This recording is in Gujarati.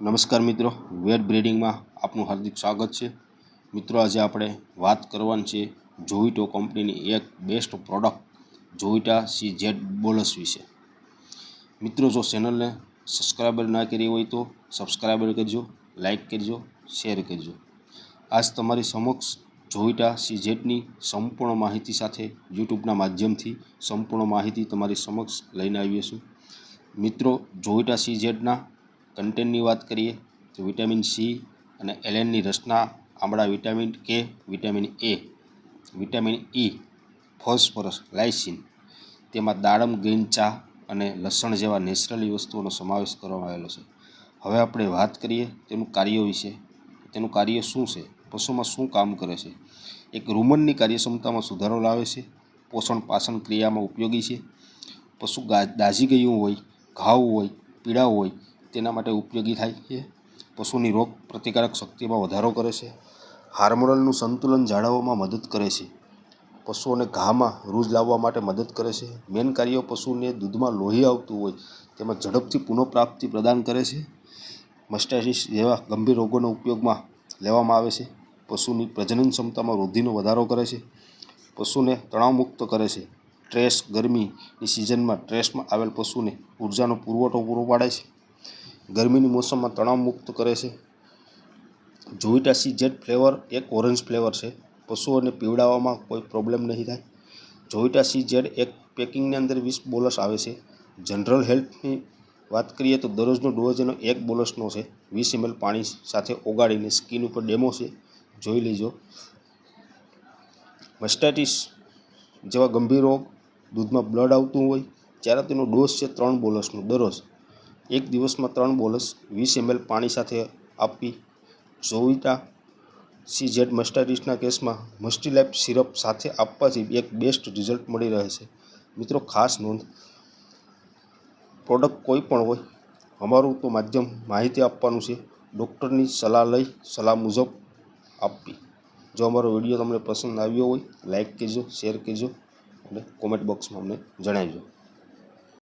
નમસ્કાર મિત્રો, વેટ બ્રીડિંગમાં આપનું હાર્દિક સ્વાગત છે. મિત્રો, આજે આપણે વાત કરવાની છે જોઈટો કંપનીની એક best product જોઈટા C Z bolus વિશે. મિત્રો, જો ચેનલને સબસ્ક્રાઈબર ના કરી હોય તો સબસ્ક્રાઈબર કરજો લાઈક કરજો શેર કરજો. આજ તમારી સમક્ષ જોઈટા સી જેડની સંપૂર્ણ માહિતી સાથે યુટ્યુબના માધ્યમથી સંપૂર્ણ માહિતી તમારી સમક્ષ લઈને આવીએ છું મિત્રો, જોઈટા સી જેડના કન્ટેન્ટની વાત કરીએ તો વિટામિન સી અને એલેનની રચના આમળા vitamin K vitamin A, vitamin E, phosphorus lysine તેમાં દાડમ, ગ્રીન ચા અને લસણ જેવા નેચરલી વસ્તુઓનો સમાવેશ કરવામાં આવેલો છે. હવે આપણે વાત કરીએ તેનું કાર્ય વિશે. તેનું કાર્ય શું છે? પશુમાં શું કામ કરે છે? એક રૂમનની કાર્યક્ષમતામાં સુધારો લાવે છે. પોષણ પાચન ક્રિયામાં ઉપયોગી છે. પશુ દાઝી ગયું હોય, ઘાવ હોય પીડા હોય તેના માટે ઉપયોગી થાય છે. પશુની રોગ પ્રતિકારક શક્તિમાં વધારો કરે છે. હાર્મોનલનું સંતુલન જાળવવામાં મદદ કરે છે. પશુઓને ઘામાં રૂજ લાવવા માટે મદદ કરે છે. મેન કાર્ય પશુને દૂધમાં લોહી આવતું હોય તેમાં ઝડપથી પુનઃપ્રાપ્તિ પ્રદાન કરે છે. મસ્ટાઇટિસ જેવા ગંભીર રોગોનો ઉપયોગમાં લેવામાં આવે છે. પશુની પ્રજનન ક્ષમતામાં વૃદ્ધિનો વધારો કરે છે. પશુને તણાવમુક્ત કરે છે. ટ્રેસ ગરમીની સિઝનમાં ટ્રેસમાં આવેલ પશુને ઉર્જાનો પુરવઠો પૂરો પાડે છે. ગરમીની મોસમમાં તણાવ મુક્ત કરે છે. જોઈટા સી જેડ ફ્લેવર એક ઓરેન્જ ફ્લેવર છે. પશુઓને પીવડાવવામાં કોઈ પ્રોબ્લેમ નહીં થાય. જોઈટા સી જેડ એક પેકિંગની અંદર વીસ બોલસ આવે છે. જનરલ હેલ્થની વાત કરીએ તો દરરોજનો ડોઝ એનો એક બોલસનો છે. વીસ એમએલ પાણી સાથે ઓગાળીને સ્કિન ઉપર ડેમો છે. જોઈ લેજો. મસ્ટાઇટિસ જેવા ગંભીર રોગ દૂધમાં બ્લડ આવતું હોય, ત્યારે તેનો ડોઝ છે ત્રણ બોલસનો દરરોજ. એક દિવસમાં ત્રણ બોલસ વીસ એમએલ પાણી સાથે આપવી જોઈટા સી જેડ મસ્ટાઇટિસના કેસમાં મસ્ટીલાઇફ સિરપ સાથે આપવાથી એક બેસ્ટ રિઝલ્ટ મળી રહે છે. મિત્રો, ખાસ નોંધ, પ્રોડક્ટ કોઈ પણ હોય, અમારું તો માધ્યમ માહિતી આપવાનું છે. ડૉક્ટરની સલાહ લઈ, સલાહ મુજબ આપવી જો અમારો વીડિયો તમને પસંદ આવ્યો હોય લાઇક કરજો, શેર કરજો અને કોમેન્ટ બોક્સમાં અમને જણાવજો.